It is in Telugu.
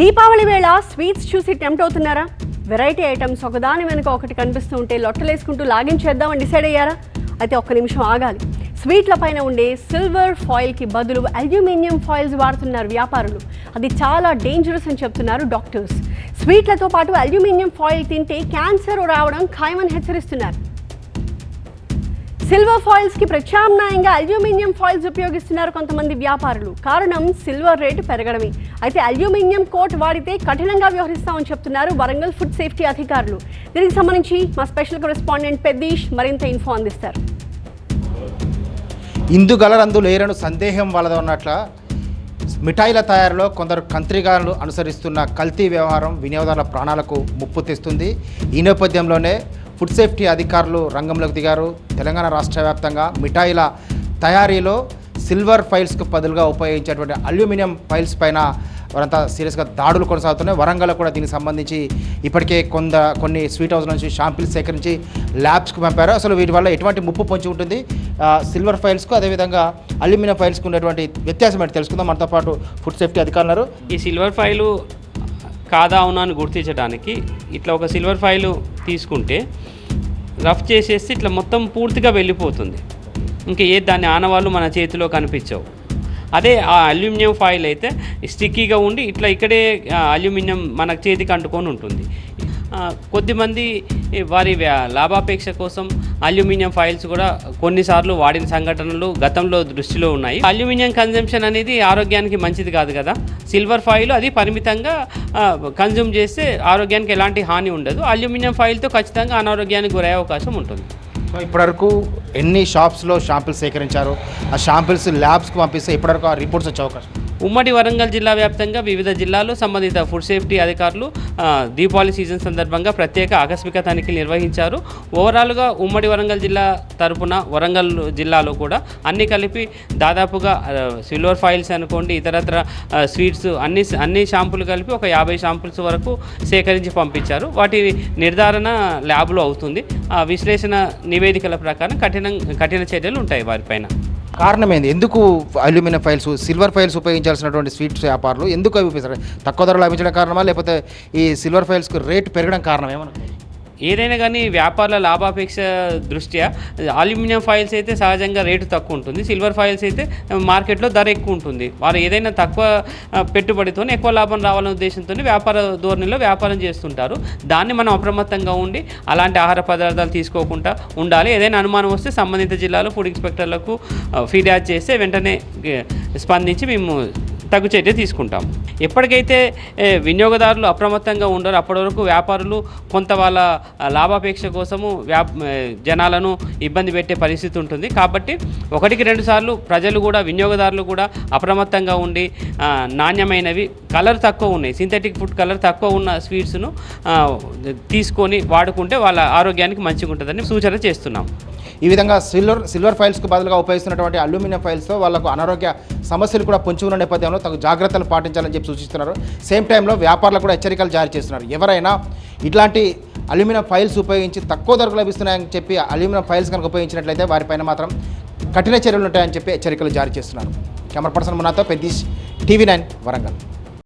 దీపావళి వేళ స్వీట్స్ చూసి టెంప్ట్ అవుతున్నారా? వెరైటీ ఐటమ్స్ ఒకదాని వెనుక ఒకటి కనిపిస్తూ ఉంటే లొట్టలేసుకుంటూ లాగించేద్దామని డిసైడ్ అయ్యారా? అయితే ఒక్క నిమిషం ఆగాలి. స్వీట్ల పైన ఉండే సిల్వర్ ఫాయిల్కి బదులు అల్యూమినియం ఫాయిల్స్ వాడుతున్నారు వ్యాపారులు. అది చాలా డేంజరస్ అని చెప్తున్నారు డాక్టర్స్. స్వీట్లతో పాటు అల్యూమినియం ఫాయిల్ తింటే క్యాన్సర్ రావడం ఖాయమని హెచ్చరిస్తున్నారు. సిల్వర్ ఫాయిల్స్కి ప్రత్యామ్నాయంగా అల్యూమినియం ఫాయిల్స్ ఉపయోగిస్తున్నారు కొంతమంది వ్యాపారులు. కారణం సిల్వర్ రేటు పెరగడమే. అయితే అల్యూమినియం కోట్ వాడితే కఠినంగా వ్యవహరిస్తామని చెప్తున్నారు వరంగల్ ఫుడ్ సేఫ్టీ అధికారులు. దీనికి సంబంధించి మా స్పెషల్ కరెస్పాండెంట్ పెద్దీష్ మరింత ఇన్ఫో అందిస్తారు. ఇందుగలరందు లేరను సందేహం వలదన్నట్ల మిఠాయిల తయారీలో కొందరు కంత్రిగాలు అనుసరిస్తున్న కల్తీ వ్యవహారం వినియోగదారుల ప్రాణాలకు ముప్పు తెస్తుంది. ఈ నేపథ్యంలోనే ఫుడ్ సేఫ్టీ అధికారులు రంగంలోకి దిగారు. తెలంగాణ రాష్ట్ర వ్యాప్తంగా మిఠాయిల తయారీలో సిల్వర్ ఫైల్స్కు బదులుగా ఉపయోగించేటువంటి అల్యూమినియం ఫైల్స్ పైన వారంతా సీరియస్గా దాడులు కొనసాగుతున్నాయి. వరంగల్లో కూడా దీనికి సంబంధించి ఇప్పటికే కొంద కొన్ని స్వీట్ హౌస్ నుంచి షాంపిల్స్ సేకరించి ల్యాబ్స్కి పంపారు. అసలు వీటి వల్ల ఎటువంటి ముప్పు పొంచి ఉంటుంది? సిల్వర్ ఫైల్స్కు అదేవిధంగా అల్యూమినియం ఫైల్స్కు ఉన్నటువంటి వ్యత్యాసం ఏంటి తెలుసుకుందాం. మనతో పాటు ఫుడ్ సేఫ్టీ అధికారులు ఈ సిల్వర్ ఫైలు కాదా అవునా అని గుర్తించడానికి ఇట్లా ఒక సిల్వర్ ఫైల్ తీసుకుంటే రఫ్ చేసేసి ఇట్లా మొత్తం పూర్తిగా వెళ్ళిపోతుంది. ఇంకా ఏ దాని ఆనవాళ్ళు మన చేతిలో కనిపించవు. అదే ఆ అల్యూమినియం ఫాయిల్ అయితే స్టిక్కీగా ఉండి ఇట్లా ఇక్కడే అల్యూమినియం మన చేతికి అంటుకొని ఉంటుంది. కొద్దిమంది వారి లాభాపేక్ష కోసం అల్యూమినియం ఫైల్స్ కూడా కొన్నిసార్లు వాడిన సంఘటనలు గతంలో దృష్టిలో ఉన్నాయి. అల్యూమినియం కన్జంప్షన్ అనేది ఆరోగ్యానికి మంచిది కాదు కదా. సిల్వర్ ఫాయిల్ అది పరిమితంగా కన్జ్యూమ్ చేస్తే ఆరోగ్యానికి ఎలాంటి హాని ఉండదు. అల్యూమినియం ఫాయిల్తో ఖచ్చితంగా అనారోగ్యానికి గురయ్యే అవకాశం ఉంటుంది. సో ఇప్పటివరకు ఎన్ని షాప్స్లో షాంపిల్స్ సేకరించారు? ఆ షాంపిల్స్ ల్యాబ్స్కి పంపిస్తే ఇప్పటివరకు ఆ రిపోర్ట్స్ వచ్చే అవకాశం ఉమ్మడి వరంగల్ జిల్లా వ్యాప్తంగా వివిధ జిల్లాల్లో సంబంధిత ఫుడ్ సేఫ్టీ అధికారులు దీపావళి సీజన్ సందర్భంగా ప్రత్యేక ఆకస్మిక తనిఖీలు నిర్వహించారు. ఓవరాల్గా ఉమ్మడి వరంగల్ జిల్లా తరపున వరంగల్ జిల్లాలో కూడా అన్ని కలిపి దాదాపుగా సిల్వర్ ఫైల్స్ అనుకోండి ఇతరత్ర స్వీట్స్ అన్ని అన్ని షాంపులు కలిపి ఒక యాభై షాంపుల్స్ వరకు సేకరించి పంపించారు. వాటి నిర్ధారణ ల్యాబ్లో అవుతుంది. ఆ విశ్లేషణ నివేదికల ప్రకారం కఠిన కఠిన చర్యలు ఉంటాయి వారిపైన. కారణం ఏంది ఎందుకు అల్యూమినియం ఫైల్స్ సిల్వర్ ఫైల్స్ ఉపయోగించాల్సినటువంటి స్వీట్స్ వ్యాపారులు ఎందుకు అవి ఉపయోగిస్తారు? తక్కువ ధర లభించడం కారణమా? లేకపోతే ఈ సిల్వర్ ఫైల్స్కి రేట్ పెరగడం కారణం ఏమన్నా ఏదైనా కానీ వ్యాపారాల లాభాపేక్ష దృష్ట్యా అల్యూమినియం ఫాయిల్స్ అయితే సహజంగా రేటు తక్కువ ఉంటుంది. సిల్వర్ ఫాయిల్స్ అయితే మార్కెట్లో ధర ఎక్కువ ఉంటుంది. వారు ఏదైనా తక్కువ పెట్టుబడితో ఎక్కువ లాభం రావాలనే ఉద్దేశంతో వ్యాపార ధోరణిలో వ్యాపారం చేస్తుంటారు. దాన్ని మనం అప్రమత్తంగా ఉండి అలాంటి ఆహార పదార్థాలు తీసుకోకుండా ఉండాలి. ఏదైనా అనుమానం వస్తే సంబంధిత జిల్లాలో ఫుడ్ ఇన్స్పెక్టర్లకు ఫిర్యాదు చేస్తే వెంటనే స్పందించి మేము తగు చర్య తీసుకుంటాం. ఎప్పటికైతే వినియోగదారులు అప్రమత్తంగా ఉండరు అప్పటి వరకు వ్యాపారులు కొంత వాళ్ళ లాభాపేక్ష కోసము వ్యా జనాలను ఇబ్బంది పెట్టే పరిస్థితి ఉంటుంది. కాబట్టి ఒకటికి రెండు సార్లు ప్రజలు కూడా వినియోగదారులు కూడా అప్రమత్తంగా ఉండి నాణ్యమైనవి కలర్ తక్కువ ఉన్నాయి. సింథటిక్ ఫుడ్ కలర్ తక్కువ ఉన్న స్వీట్స్ను తీసుకొని వాడుకుంటే వాళ్ళ ఆరోగ్యానికి మంచిగా ఉంటుందని సూచన చేస్తున్నాం. ఈ విధంగా సిల్వర్ సిల్వర్ ఫైల్స్కు బదులుగా ఉపయోగిస్తున్నటువంటి అల్యూమినియం ఫైల్స్తో వాళ్ళకు అనారోగ్య సమస్యలు కూడా పొంచి ఉన్న నేపథ్యంలో తగు జాగ్రత్తలు పాటించాలని చెప్పి సూచిస్తున్నారు. సేమ్ టైంలో వ్యాపారులకు కూడా హెచ్చరికలు జారీ చేస్తున్నారు. ఎవరైనా ఇట్లాంటి అల్యూమినియం ఫైల్స్ ఉపయోగించి తక్కువ ధరకు లభిస్తున్నాయని చెప్పి అల్యూమినియం ఫైల్స్ కనుక ఉపయోగించినట్లయితే వారిపైన మాత్రం కఠిన చర్యలు ఉంటాయని చెప్పి హెచ్చరికలు జారీ చేస్తున్నారు. కెమెరా పర్సన్ మునాతో పెద్దీష్ టీవీ నైన్ వరంగల్.